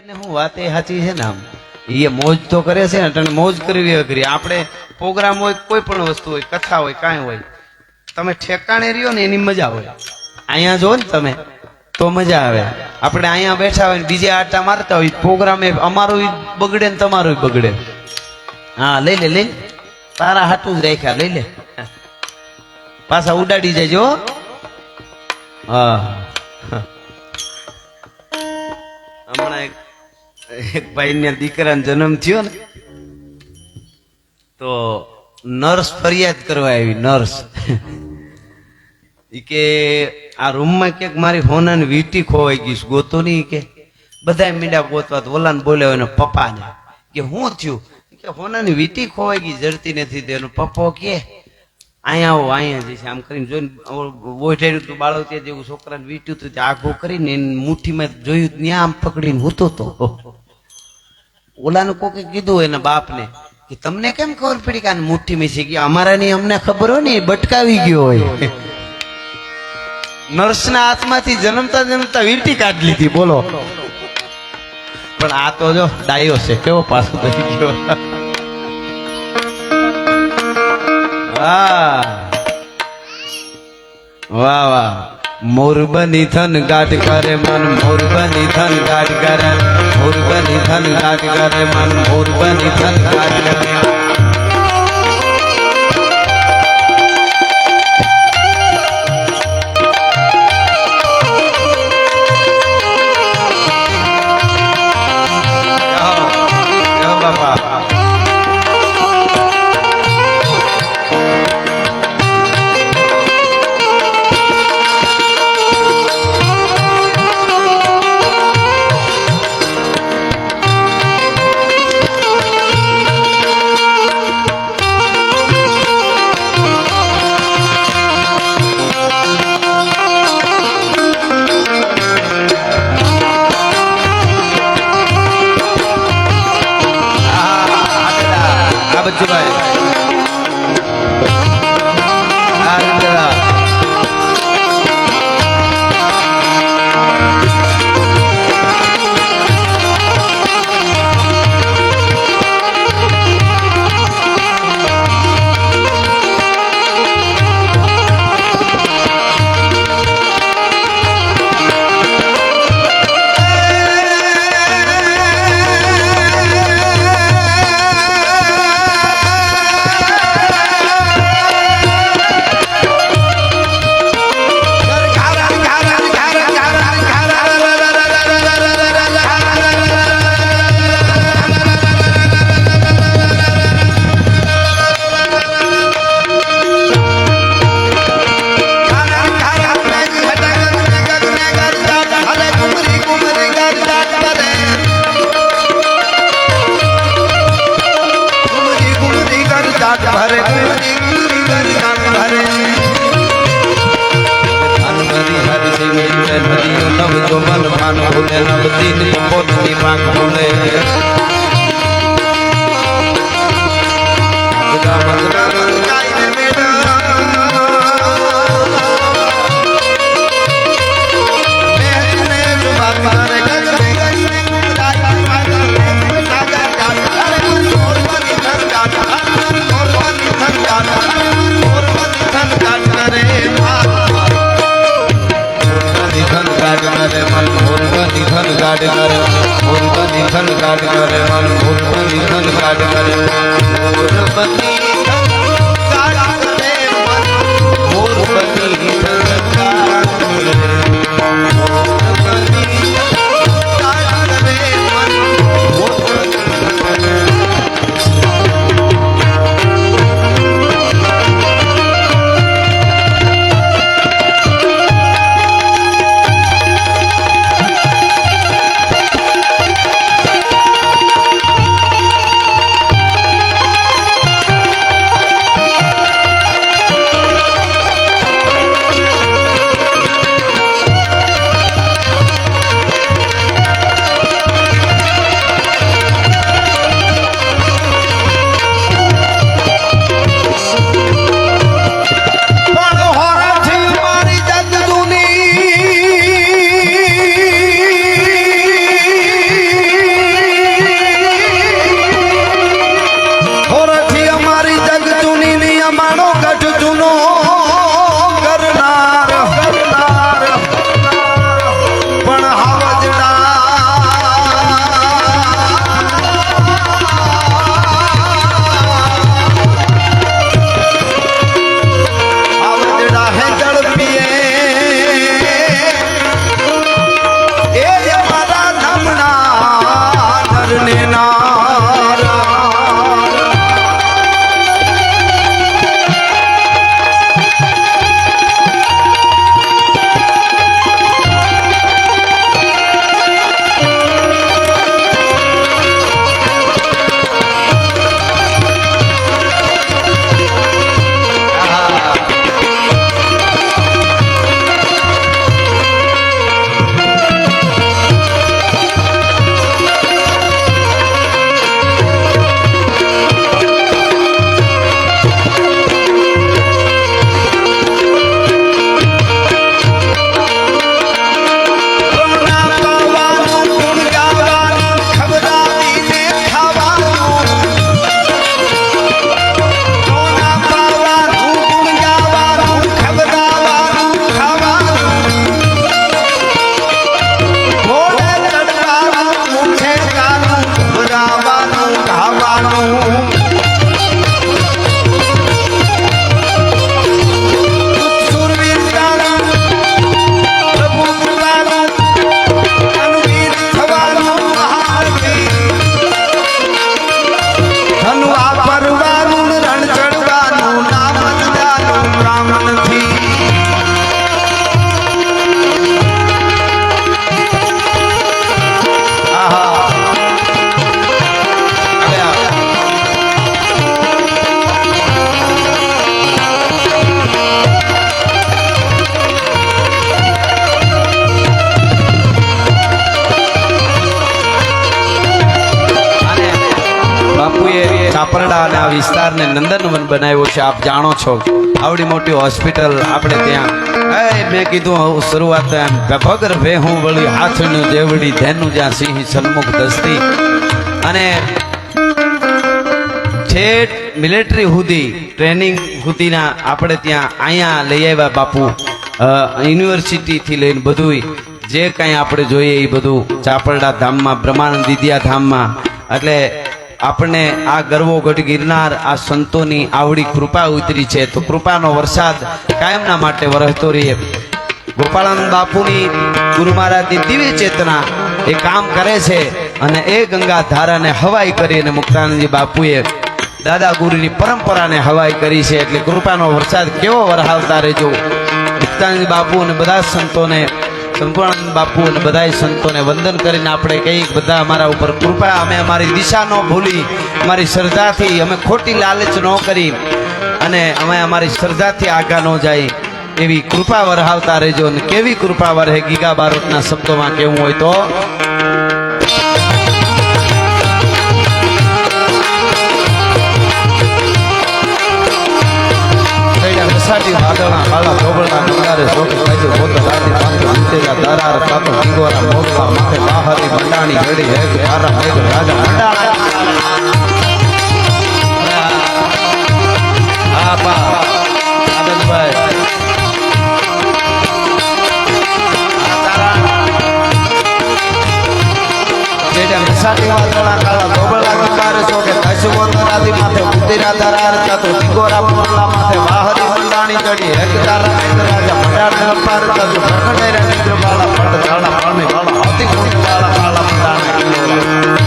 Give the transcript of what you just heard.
ને હું વાત એ સાચી છે ને આમ? એ મોજ તો કરે છે ને મોજ કરવી હોય કરી આપણે પ્રોગ્રામ હોય, કોઈ પણ વસ્તુ હોય, કથા હોય, કાંઈ હોય, તમે ઠેકાણે રહ્યો ને એની મજા હોય. અહીંયા જો ને તમે, તો મજા આવે. આપણે અહીંયા બેઠા હોય બીજે આટા મારતા હોય, પ્રોગ્રામે અમારું બગડે ને તમારું બગડે. હા, લઈ લે, લઈ. તારા હાટું જ રાખ્યા, લઈ લે. પાછા ઉડાડી જાય જો. હા. હમણાં એક એક ભાઈ દીકરાનો જન્મ થયો ને, તો નર્સ ફરિયાદ કરવા આવી, નર્સ. કે, આ રૂમમાં ક્યાંક મારી હોનાની વીટી ખોવાઈ ગઈ ગોતો નહીં. કે બધા મીંડા ગોતવા ઓલાને હોય એનો પપ્પાને. કે શું થયું? કે, હોનાની વીટી ખોવાઈ ગઈ, જડતી નથી તેનો. પપ્પો કે, અહીંયા આવો, અહીંયા જઈશ. આમ કરીને જોઈને બોઠેર્યું તું બાળો ત્યાં જેવું છોકરાને વીટ્યું તું ત્યાં આઘું કરીને એની મુઠ્ઠીમાં જોયું, ત્યાં આમ પકડીને હૂતો તો. ઓલાનું કોકે કીધું એના બાપને કે તમને કેમ ખબર પડી કે આને મુઠ્ઠીમાં છે કે અમારાની અમને ખબર હોય ને બટકાવી ગયો હોય. નર્સના હાથમાંથી જન્મતા જન્મતા વીંટી કાઢી લીધી, બોલો. પણ આ તો જો ડાયો છે, કેવો પાછો થઈ ગયો. વાહ. વાહ વાહ. મોરબની થન ગાટ કરે મન, મોરબની થન ગાટ કરે, મોરબની થન ગાટ કરે મન, મોરબની થન ગાટ કરે. ভুলে রব দিন পত্নী বাঘ ভুলে ગાડનારે મન জানো ચાપરડા અને આ વિસ્તારને નંદનવન બનાવ્યો છે, આપ જાણો છો. આવડી મોટી હોસ્પિટલ આપણે ત્યાં. મેં કીધું શરૂઆત એમ ભગર ભે હું વળી હાથનું જેવડી ધેનું જ્યાં સિંહ સન્મુખ દસ્તી અને ઠેઠ મિલિટરી સુધી ટ્રેનિંગ સુધીના આપણે ત્યાં અહીંયા લઈ આવ્યા બાપુ. યુનિવર્સિટીથી લઈને બધુંય. જે કાંઈ આપણે જોઈએ એ બધું. ચાપરડા ધામમાં, બ્રહ્માનંદ વિદ્યા ધામમાં. એટલે આપણને આ ગરવો ગઢ ગિરનાર આ સંતોની આવડી કૃપા ઉતરી છે. તો કૃપાનો વરસાદ કાયમના માટે વરસતો રહીએ. ગોપાળાનંદ બાપુની ગુરુ મહારાજની દિવ્ય ચેતના એ કામ કરે છે અને એ ગંગા ધારાને હવાઈ કરી અને મુક્તાનંદજી બાપુએ દાદા ગુરુની પરંપરાને હવાઈ કરી છે. એટલે કૃપાનો વરસાદ કેવો વરહાવતા રહેજો. મુક્તાનંદ બાપુ અને બધા સંતોને સંપૂર્ણાનંદ બાપુ અને બધા સંતોને વંદન કરીને આપણે કહીએ બધા અમારા ઉપર કૃપા અમે અમારી દિશા ન ભૂલી અમારી શ્રદ્ધાથી અમે ખોટી લાલચ ન કરી અને અમે અમારી શ્રદ્ધાથી આગા ન જાય એવી કૃપા વરહાવતા રહેજો અને કેવી કૃપા વરહે ગીગા બારોટના શબ્દોમાં કેવું હોય તો ઘસાટી વાદળા કાળા ધોબળના પોત અંતેલા દરાર સાતો ટીંગોરા મોગલા માથે બાહરી મંડાણી ઘડી હેગ જેડા ઘસાટી વાદળા કાળા ધોબળના મંગારે શોકે કાજુ પોત રાતી માથે ઉતેરા દરાર કાતો ટીંગોરા મોગલા માથે બાહરી મંડાણી ઘડી હેગ તારા મેઘ રાજા મંડાણા અપાર કાજુ પ્રકટાઈ રે મિત્ર બાળા પડ કાળા પાણી વાળા, અતિ કોટી વાળા કાળા મંડાણા